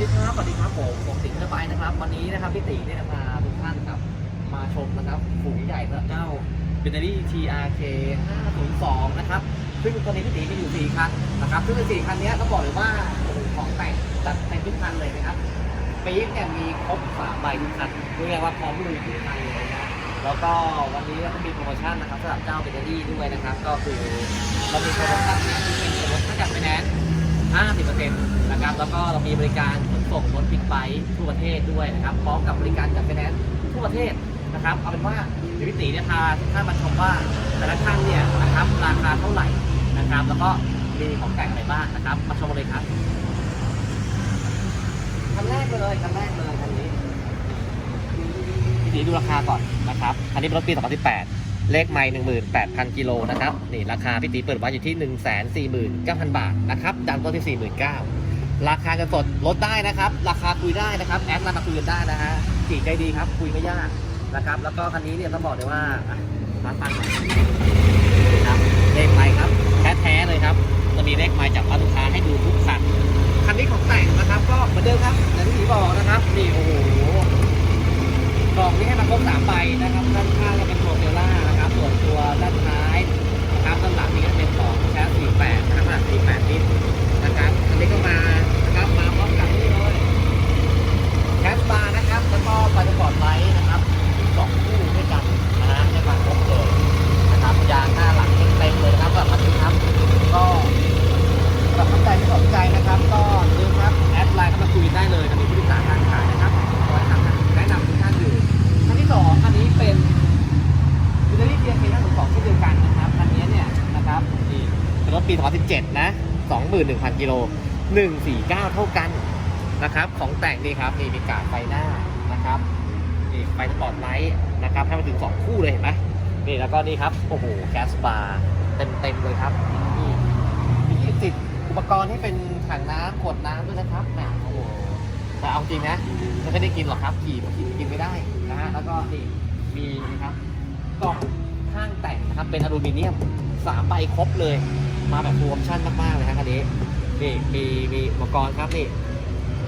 ดีครับสวัสดีครับผมผมสิงห์เทอร์ไบนะครับ วันนี้นะครับพี่ตีเนี่ยพาทุกท่านครับมาชมนะครับฝูงใหญ่สำหรับเจ้า b บ t เ r y TRK 502 นะครับ ซึ่งตัวนี้พี่ตีมีอยู่ 4 คันนะครับ ซึ่งใน4คันนี้ยต้องบอกเลยว่าของแต่งจัดเต็มทุกคันเลยนะครับปี๊บเนี่ยมีครบ3ใบทุกคันเรียกว่าพร้อมลุยทุกคันเลยนะแล้วก็วันนี้เราก็มีโปรโมชั่นนะครับสำหรับเจ้าเบเตอรี่ด้วยนะครับ ก็คือเรามีโปรโมชั่นนี่ยที่เป็นส่วนลดค่าจัดไฟแนนซ์ 50%นะครับ แล้วก็เรามีบริการขนส่งรถบิ๊กไบค์ทั่วประเทศด้วยนะครับ พร้อมกับบริการจัดไฟแนนซ์ทั่วประเทศนะครับ เอาเป็นว่าเดี๋ยวพี่ตีเนี่ยพาทุกท่านมาชมว่าแต่ละคันเนี่ยนะครับราคาเท่าไหร่นะครับ แล้วก็มีของแต่งอะไรบ้างนะครับ มาชมกันเลยครับคันแรกเลยคันแรกเลยคันนี้พี่ตีดูราคาก่อนนะครับคันนี้เป็นรถปี 2018 เลขไม่18,000กิโลนะครับนี่ราคาพี่ตีเปิดไว้อยู่ที่149,000บาทนะครับดันต้นที่49,000ราคาเงินสดลดได้นะครับ ราคาคุยได้นะครับแอดไลน์มาคุยกันได้นะฮะจีใจดีครับ คุยไม่ยากนะครับ แล้วก็คันนี้เนี่ยต้องบอกเลยว่ามาตั้งค์นะครับเลขไม้ครับแท้ๆเลยครับ ปี2017 นะ 21,000 กิโล 149 เท่ากันนะครับ ของแต่งนี่ครับนี่มีกาดไฟหน้านะครับนี่ไฟสปอร์ตไลท์นะครับให้มาถึง 2 คู่เลยเห็นไหมนี่แล้วก็นี่ครับ โอ้โหแก๊สบาร์เต็มๆเลยครับนี่มีติดอุปกรณ์ที่เป็นถังน้ำขวดน้ำด้วยนะครับแหมโอ้โหแต่เอาจริงนะไม่ได้กินหรอกครับ ขี่บางทีกินไม่ได้นะฮะแล้วก็นี่มีนะครับกล่องข้างแต่งนะครับเป็นอลูมิเนียมสามใบครบเลย มาแบบฟูลออปชั่นมากๆเลยครับคันนี้นี่มีมีอุปกรณ์ครับนี่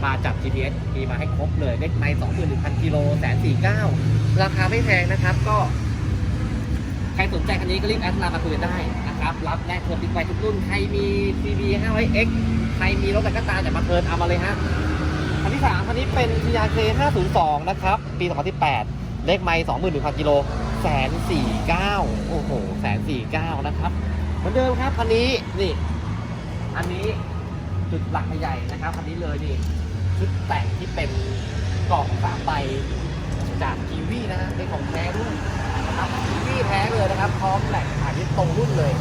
มาจับ GPS มีมาให้ครบเลยเลขไมล์สองหมื่นหนึ่งพันกิโลแสนสี่เก้าราคาไม่แพงนะครับ ก็ ใครสนใจคันนี้ก็รีบแอดไลน์มาคุยกันได้นะครับ รับแลกเทิร์นบิ๊กไบค์ทุกรุ่น ใครมี CB 500X ใครมีรถอะไรก็ตามแต่มาเทิร์นเอามาเลยฮะคันที่3คันนี้เป็น TRK 502 นะครับ ปี 2018 เลขไมล์21,000กิโลแสนสี่เก้าโอ้โหแสนสี่เก้านะครับ เหมือนเดิมครับคันนี้นี่ อันนี้จุดหลักใหญ่นะครับคันนี้เลยนี่ชุดแต่งที่เป็นกล่องสามใบจากกีวีนะฮะเป็นของแท้ด้วยนะครับกีวีแท้เลยนะครับพร้อมแหล่งขายที่ตรงรุ่นเลย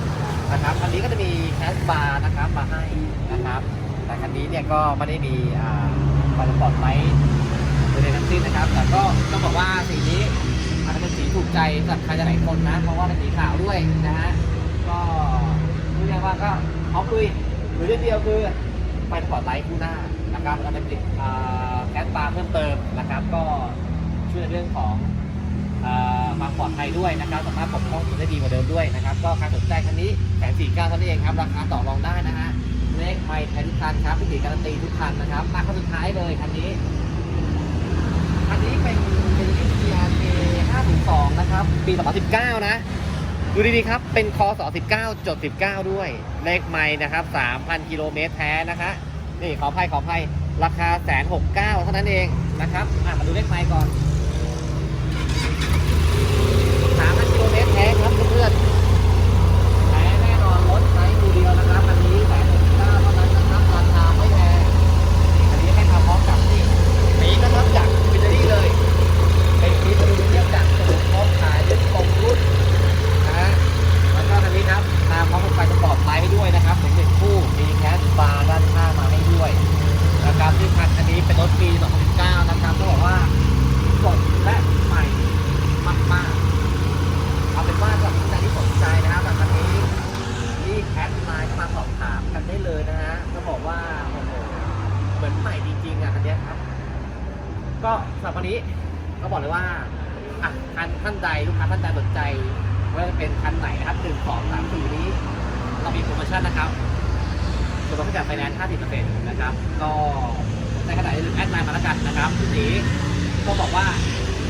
นะครับอันนี้ก็จะมีแคสบาร์นะครับมาให้นะครับแต่คันนี้เนี่ยก็ไม่ได้มีอ่าไฟสปอร์ตไลท์ใดๆทั้งสิ้นนะครับ แต่ก็ต้องบอกว่าสีนี้อาจจะเป็นสีถูกใจสำหรับใครหลายคนนะ เพราะว่าเป็นสีขาวด้วยนะฮะ ว่าก็เอาคุยหรือเรื่องเดียวคือไฟสปอร์ตไลท์คู่หน้านะครับแล้วเป็นติดแก๊สบาเพิ่มเติมนะครับ ก็ช่วยเรื่องของอ่าความปลอดภัยด้วยนะครับสามารถปกป้องตัวได้ดีกว่าเดิมด้วยนะครับ ก็ใครสนใจคันนี้แสนสี่เก้าเท่านั้นเองครับ ราคาต่อรองได้นะฮะเลขไม่แทนทุกคันครับพี่ตีการันตีทุกคันนะครับ มาคันสุดท้ายเลยคันนี้คันนี้เป็นเป็น TRK 502 นะครับ ปี 2019 นะ ดูดีๆครับ เป็นคอ219จด19 ด้วย เลขไม่นะครับ 3,000 กิโลเมตรแท้นะคะ นี่ขออภัยขออภัยราคาแสนหกเก้าเท่านั้นเองนะครับ อะ มาดูเลขไม่ก่อน 3,000 กิโลเมตรแท้ครับเพื่อนๆ แท้แน่นอนรถใช้ดูเดียวนะครับอันนี้แสนหกเก้าเท่านั้นนะครับราคาไม่แพงอันนี้ให้มาพร้อมกับนี่ปีนะครับจากบินเนอรี่เลย เป็นปีอลูมิเนียมจากสมุนพร้อมขายยึดตรงรุ่นนะฮะแล้วก็อันนี้ครับมาพร้อมกับไฟสปอร์ตไลท์ให้ด้วยนะครับถึงหนึ่งคู่มีแคสบาร์ด้านข้างมาให้ด้วยนะครับที่คันอันนี้เป็นรถปี 2019 นะครับต้องบอกว่าสดและใหม่มากๆ เอาเป็นว่าสำหรับท่านใดที่สนใจนะครับแบบนี้รีบแอดไลน์เข้ามาสอบถามกันได้เลยนะฮะก็บอกว่าโอ้โหเหมือนใหม่จริงๆอะคันเนี้ยครับ ก็สำหรับวันนี้ก็บอกเลยว่าอะท่านท่านใดลูกค้าท่านใดสนใจว่าจะเป็นคันไหนนะครับหนึ่งสองสามสี่นี้ เรามีโปรโมชั่นนะครับส่วนลดให้กับไฟแนนซ์50%นต์นะครับ ก็ในขณะอย่าลืมแอดไลน์มาแล้วกันนะครับพี่ตีก็บอกว่า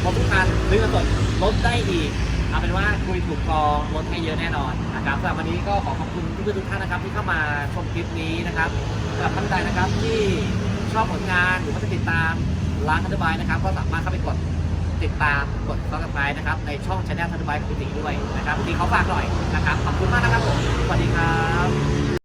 รถทุกคันซื้อเงินสดลดได้อีกเอาเป็นว่าคุยถูกคอลดให้เยอะแน่นอนนะครับสำหรับวันนี้ก็ขอขอบคุณทุกทุกท่านนะครับ ที่เข้ามาชมคลิปนี้นะครับสำหรับท่านใดนะครับที่ชอบผลงานหรือว่าจะติดตาม ร้านทันบายนะครับ ก็สามารถเข้าไปกดติดตามกดซับสไครต์นะครับ ในช่องชาแนลทันบายของพี่ตีด้วยนะครับพี่ตีเขาฝากหน่อยนะครับ ขอบคุณมากนะครับผม สวัสดีครับ